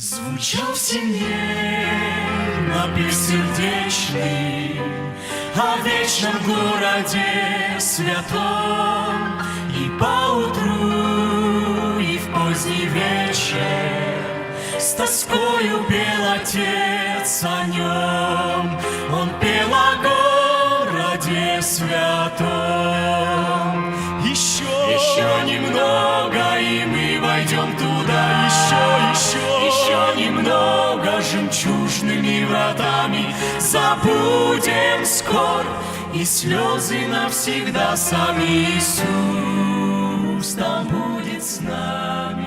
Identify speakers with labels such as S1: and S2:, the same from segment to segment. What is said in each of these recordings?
S1: Звучал в семье напев сердечный О вечном городе святом. И поутру, и в поздний вечер С тоскою пел отец о нем. Он пел о городе святом. Еще, еще немного, и мы войдем туда Вратами Забудем скорбь и слезы навсегда Сам Иисус там будет с нами.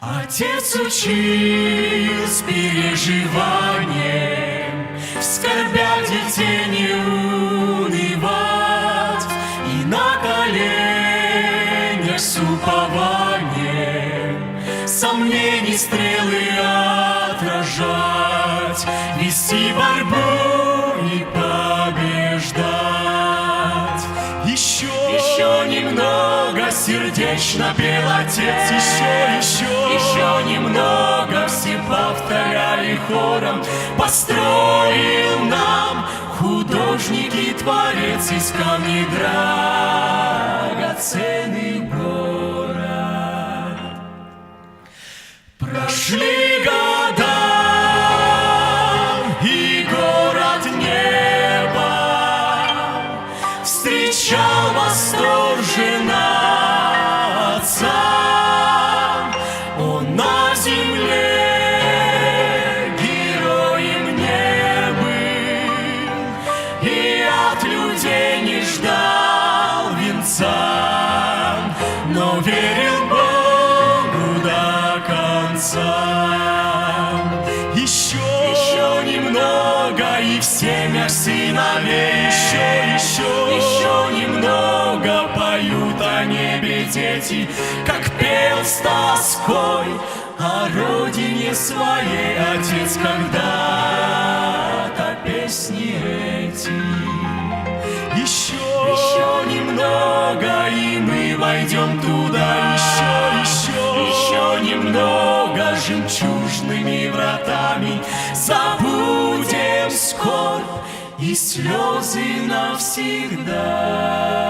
S1: Отец учил с переживанием В скорбях детей не унывать И на коленях с упованием Сомнений стрелы отражать Вести борьбу и побеждать. Еще, еще немного сердечно пел отец. Еще, еще, еще немного Все повторяли хором. Построил нам художник и творец Из камней драгоценный город. Прошли Но верил Богу до конца. Еще, еще немного И в семьях сыновей. Еще, еще, еще немного Поют о небе дети Как пел с тоской О родине своей Отец когда-то песни эти. Еще, еще немного, и мы войдем туда. И слезы навсегда.